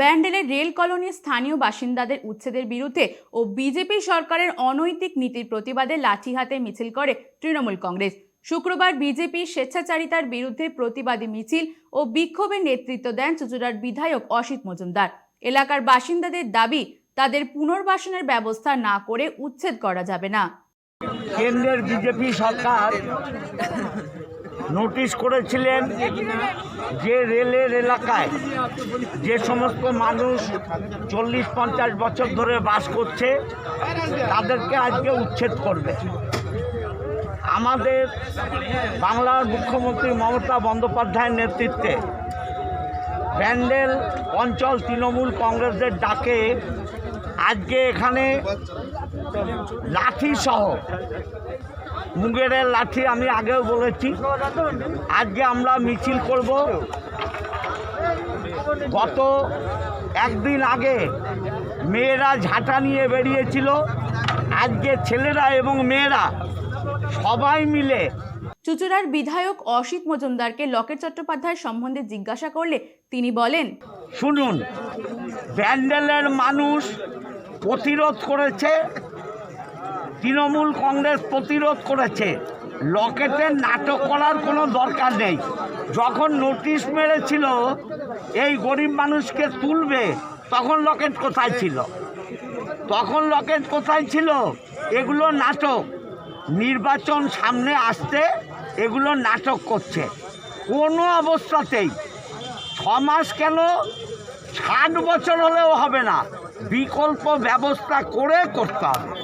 ব্যান্ডেলের rail কলোনির স্থানীয় বাসিন্দাদের উচ্ছেদের বিরুদ্ধে ও বিজেপি সরকারের অনৈতিক নীতির প্রতিবাদে লাঠি হাতে মিছিল করে তৃণমূল কংগ্রেস। শুক্রবার বিজেপি স্বেচ্ছাচারিতার বিরুদ্ধে প্রতিবাদী মিছিল ও বিক্ষোভের নেতৃত্ব দেন চুচুড়ার বিধায়ক অসিত মজুমদার। এলাকার বাসিন্দাদের দাবি, তাদের পুনর্বাসনের ব্যবস্থা না করে উচ্ছেদ করা যাবে না। কেন্দ্রের বিজেপি সরকার নোটিশ করেছিলেন যে রেলের এলাকায় যে সমস্ত মানুষ চল্লিশ পঞ্চাশ বছর ধরে বাস করছে, তাদেরকে আজকে উচ্ছেদ করবে। আমাদের বাংলার মুখ্যমন্ত্রী মমতা বন্দ্যোপাধ্যায়ের নেতৃত্বে ব্যান্ডেল অঞ্চল তৃণমূল কংগ্রেসের ডাকে আজকে এখানে লাঠি সহ মুগেরের লাঠি আমি আগেও বলেছি। আজকে আমরা মিছিল করব। গত একদিন আগে মেয়েরা ঝাঁটা নিয়ে বেরিয়েছিল। আজকে ছেলেরা এবং মেয়েরা সবাই মিলে চুচুড়ার বিধায়ক অসিত মজুমদারকে লকেট চট্টোপাধ্যায় সম্বন্ধে জিজ্ঞাসা করলে তিনি বলেন শুনুন ব্যান্ডেলের মানুষ প্রতিরোধ করেছে তৃণমূল কংগ্রেস প্রতিরোধ করেছে। লকেটের নাটক করার কোনো দরকার নেই। যখন নোটিশ মেরেছিল, এই গরিব মানুষকে তুলবে, তখন লকেট কোথায় ছিল? তখন লকেট কোথায় ছিল? এগুলো নাটক। নির্বাচন সামনে আসতে এগুলো নাটক করছে। কোনো অবস্থাতেই। ছ মাস কেন? ষাট বছর হলেও হবে না। বিকল্প ব্যবস্থা করে করতে হবে।